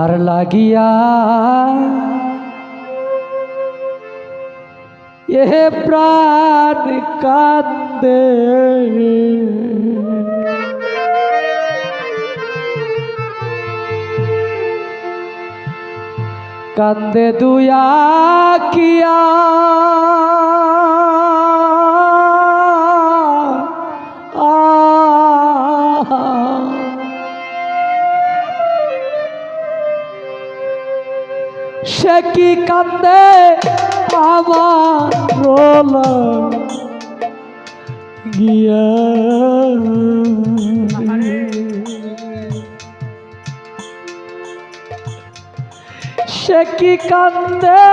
যার লাগিয়া এ প্রাণ কান্দে কান্দে দুয়া কিয়া সে কি কান্দে আমার রোল। গিয়া সে কি কান্দে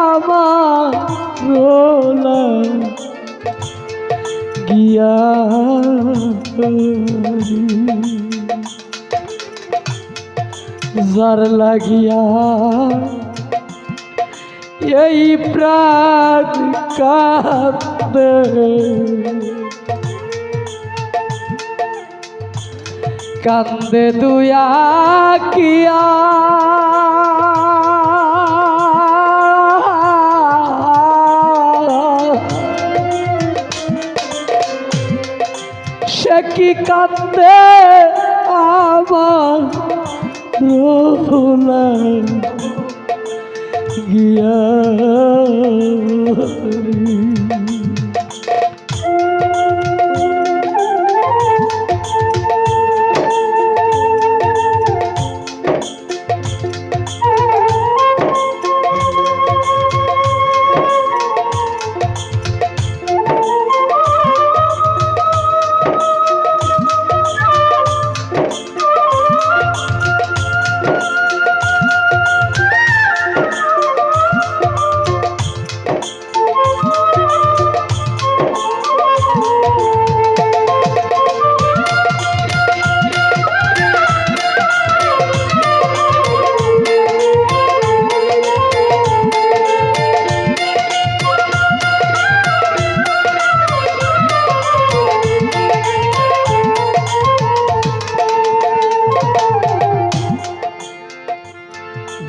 আমার রোল। গিয়া যার লাগিয়া এই প্রাণ কাঁদে কান্দে দুয়া কিয়া সে কি কান্দে? রোলা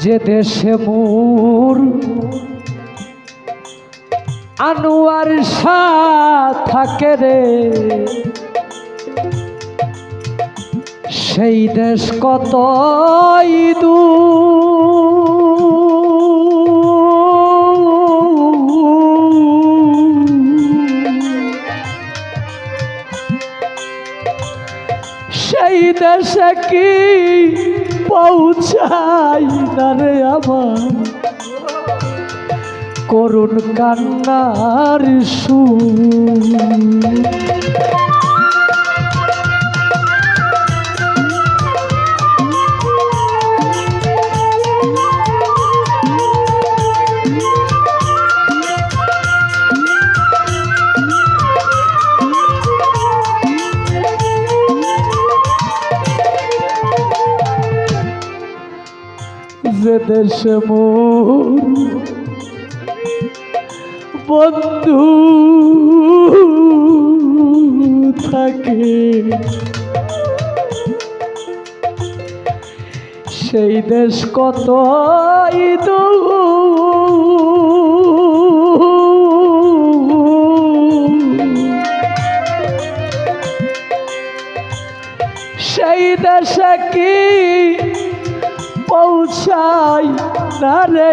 যে দেশে মোর আনোয়ার থাকে রে সেই দেশ কত সেই দেশে কি পৌঁছাই না রে আমার। করুণ কান্নার সুর। দেশে মোর বন্ধু থাকে। সেই দেশ কত সেই দেশে কি পৌঁছাই না রে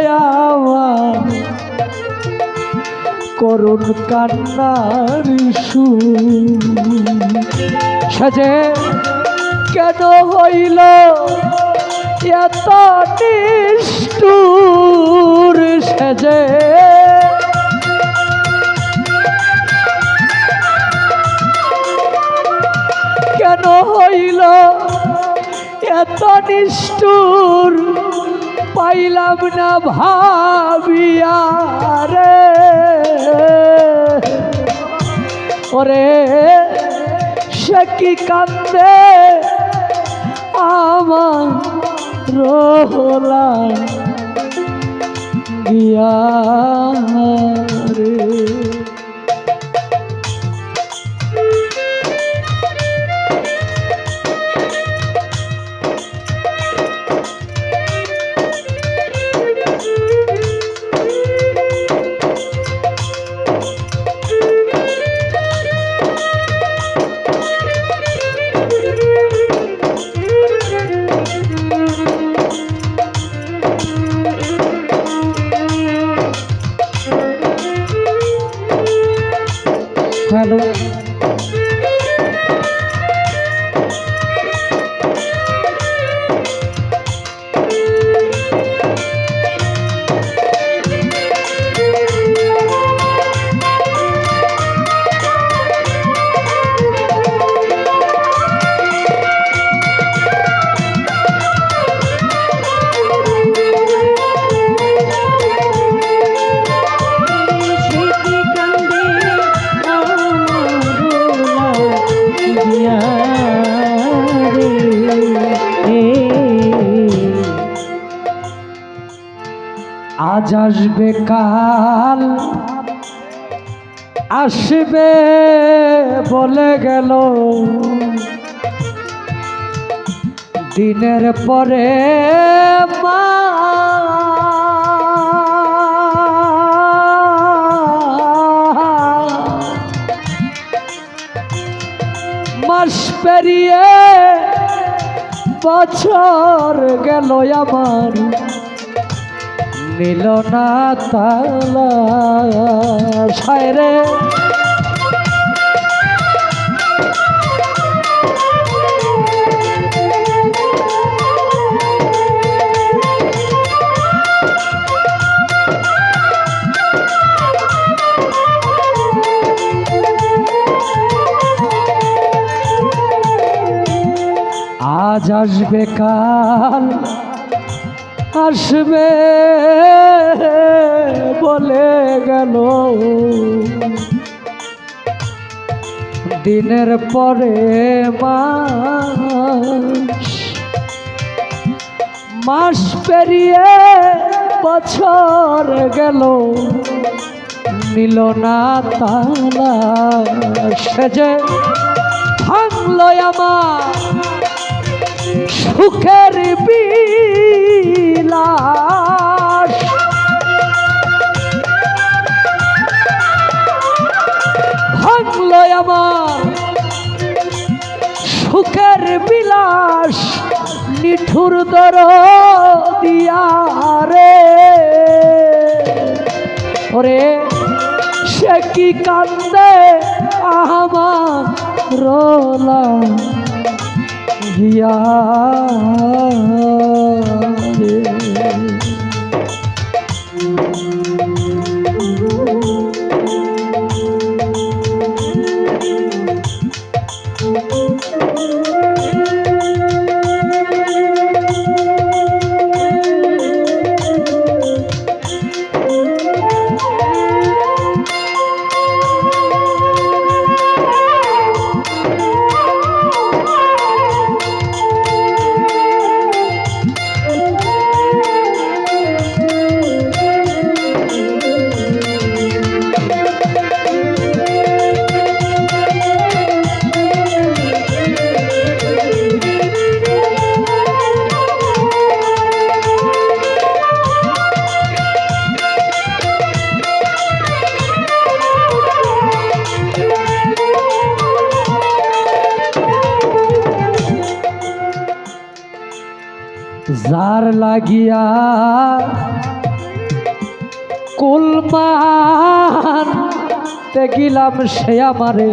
আমার। করুণ কান্নার সু সাজে কেন হইল এত নিষ্ঠুর? সেজে কেন হইল এত নিষ্ঠুর পাইলাম না ভাবিয়া রে। ওরে সে কি কান্দে? আমার রোলা গিয়া আজ আসবে কাল। আসবে বলে গেল। দিনের পরে মা। মাস পেরিয়ে বছর গেল আমার। নিল না তালা সায়রে আজ আসবে কাল আসবে বলে গেল। দিনের পরে মাস পেরিয়ে বছর গেল। নিল না তালা সেজে ভাঙলো আমার সুখের বিলাস ভাঙলো আমার সুখের বিলাস নিঠুর দর দিয়া রে ওরে, সে কি কান্দে আমার রোলা গিয়া যার লাগিয়া কুলমান গিলাম সে আমারে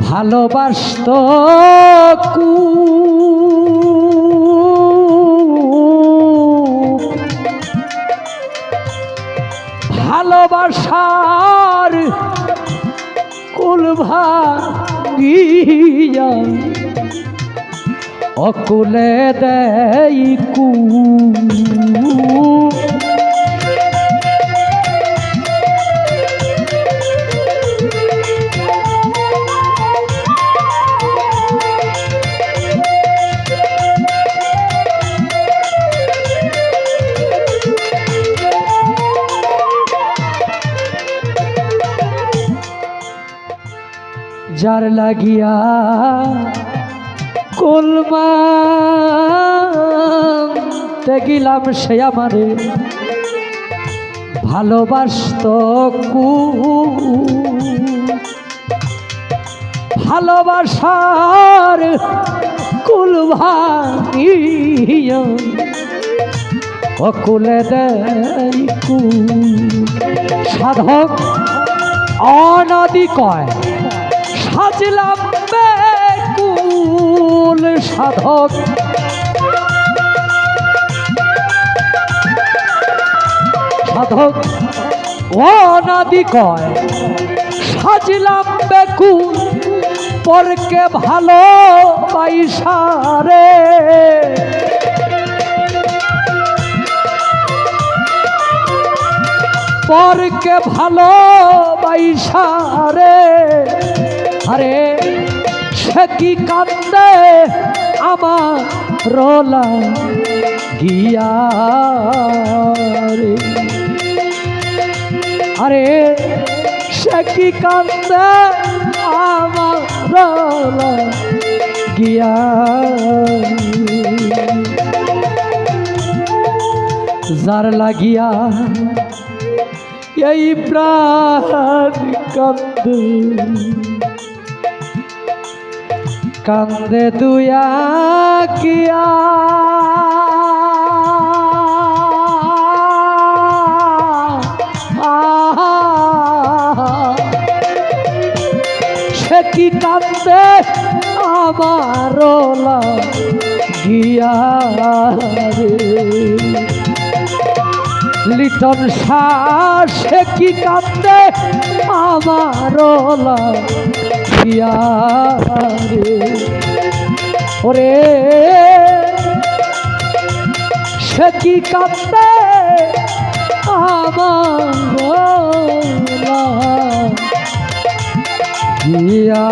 ভালোবাসত খুব। ভালোবাসার কুল ভাঙিয়া অকুলে দেই কু যার লাগিয়া গিলাম সে আমারে। ভালোবাসত কু ভালোবাসার কুল ভাঙিয়া অকুলে সাধক অনাদি কয় সাজলাম সাধক। সাধক, অনাদি কয়, সাজলাম বেকুল পরকে ভালো পাইসারে। পরকে ভালো পাইসারে। আরে, সে কি কান্দে? আমার রোলা গিয়া আরে, সে কি কান্দে? আমার রোলা গিয়া যার লাগিয়া এই প্রাণ কান্দে। কান্দে দুয়া কিয়া সে কি কান্দে? আমার গিয়া লিটন সে কি কান্দে? আমার গিয়া ওরে সে কি কাঁদতে আমার গিয়া